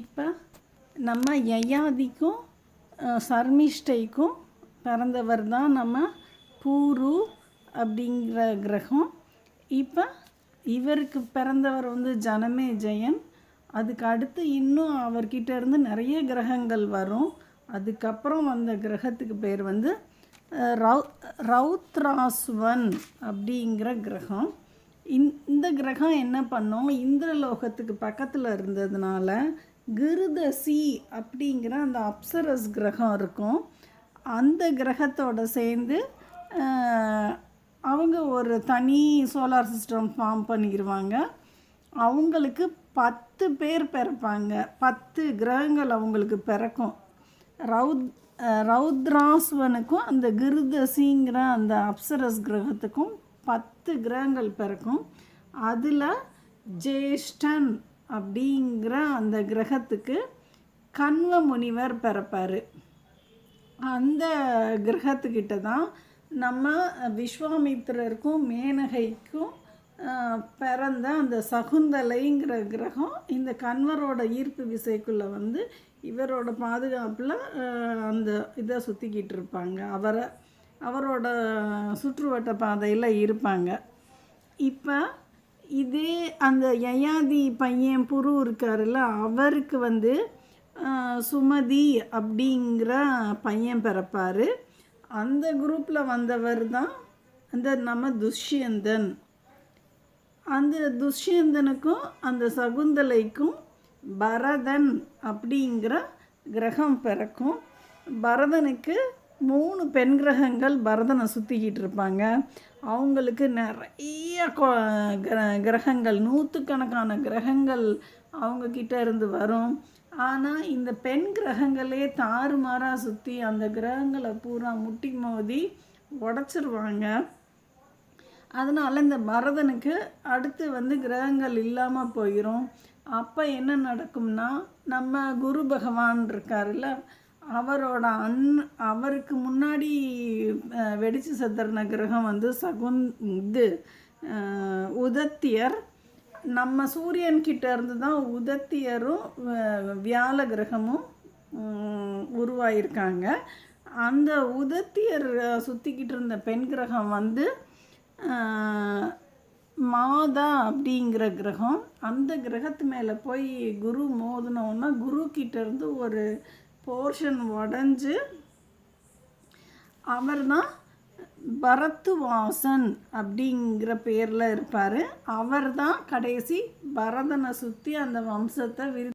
இப்போ நம்ம யயாதிக்கும் சர்மிஷ்டைக்கும் பிறந்தவர் தான் நம்ம பூரு அப்படிங்கிற கிரகம். இப்போ இவருக்கு பிறந்தவர் வந்து ஜனமே ஜெயன். அதுக்கு அடுத்து இன்னும் அவர்கிட்ட இருந்து நிறைய கிரகங்கள் வரும். அதுக்கப்புறம் வந்த கிரகத்துக்கு பேர் வந்து ரவு ரௌத்ராஸ்வன் அப்படிங்கிற கிரகம். இந்த இந்த கிரகம் என்ன பண்ணோம்? இந்திரலோகத்துக்கு பக்கத்தில் இருந்ததுனால கிருதசி அப்படிங்கிற அந்த அப்சரஸ் கிரகம் இருக்கும். அந்த கிரகத்தோட சேர்ந்து அவங்க ஒரு தனி சோலார் சிஸ்டம் ஃபார்ம் பண்ணிடுவாங்க அவங்களுக்கு பத்து பேர் பிறப்பாங்க. பத்து கிரகங்கள் அவங்களுக்கு பிறக்கும். ரௌத் ரௌத்ராஸ்வனுக்கும் அந்த கிருதசிங்கிற அந்த அப்சரஸ் கிரகத்துக்கும் பத்து கிரகங்கள் பிறக்கும். அதில் ஜேஷ்டன் அப்படிங்கிற அந்த கிரகத்துக்கு கண்வ முனிவர் பிறப்பார். அந்த கிரகத்துக்கிட்ட தான் நம்ம விஸ்வாமித்திரருக்கும் மேனகைக்கும் பிறந்த அந்த சகுந்தலைங்கிற கிரகம் இந்த கண்வரோட ஈர்ப்பு விசைக்குள்ளே வந்து இவரோட பாதுகாப்பில் அந்த இதை சுற்றிக்கிட்டு இருப்பாங்க. அவரை அவரோட சுற்றுவட்ட பாதையில் இருப்பாங்க. இப்போ இதே அந்த யயாதி பையன் புரு இருக்காருல்ல அவருக்கு வந்து சுமதி அப்படிங்கிற பையன் பிறப்பார். அந்த குரூப்பில் வந்தவர் தான் அந்த நம்ம துஷ்யந்தன். அந்த துஷ்யந்தனுக்கும் அந்த சகுந்தலைக்கும் பரதன் அப்படிங்கிற கிரகம் பிறக்கும். பரதனுக்கு மூணு பெண் கிரகங்கள் பரதனை சுற்றிக்கிட்டு இருப்பாங்க. அவங்களுக்கு நிறைய கொ- கிர- கிரகங்கள் நூற்றுக்கணக்கான கிரகங்கள் அவங்கக்கிட்ட இருந்து வரும். ஆனால் இந்த பெண் கிரகங்களே தாறுமாறாக சுற்றி அந்த கிரகங்களை பூரா முட்டி மோதி உடச்சிருவாங்க. அதனால் இந்த பரதனுக்கு அடுத்து வந்து கிரகங்கள் இல்லாமல் போயிடும் அப்போ என்ன நடக்கும்னா நம்ம குரு பகவான் இருக்காருல்ல அவரோட அன் அவருக்கு முன்னாடி வெடிச்சு செத்துறின கிரகம் வந்து சகுந் இது உதத்தியர். நம்ம சூரியன்கிட்ட இருந்து தான் உதத்தியரும் வியாழ கிரகமும் உருவாயிருக்காங்க. அந்த உதத்தியர் சுற்றிக்கிட்டு இருந்த பெண் கிரகம் வந்து மாதா அப்படிங்கிற கிரகம். அந்த கிரகத்து மேலே போய் குரு மோதினோன்னா குரு கிட்டேருந்து ஒரு போர்ஷன் உடஞ்சு அவர் தான் பரத்துவாசன் அப்படிங்கிற பேரில் இருப்பார். அவர் தான் கடைசி பரதனை சுற்றி அந்த வம்சத்தை விரி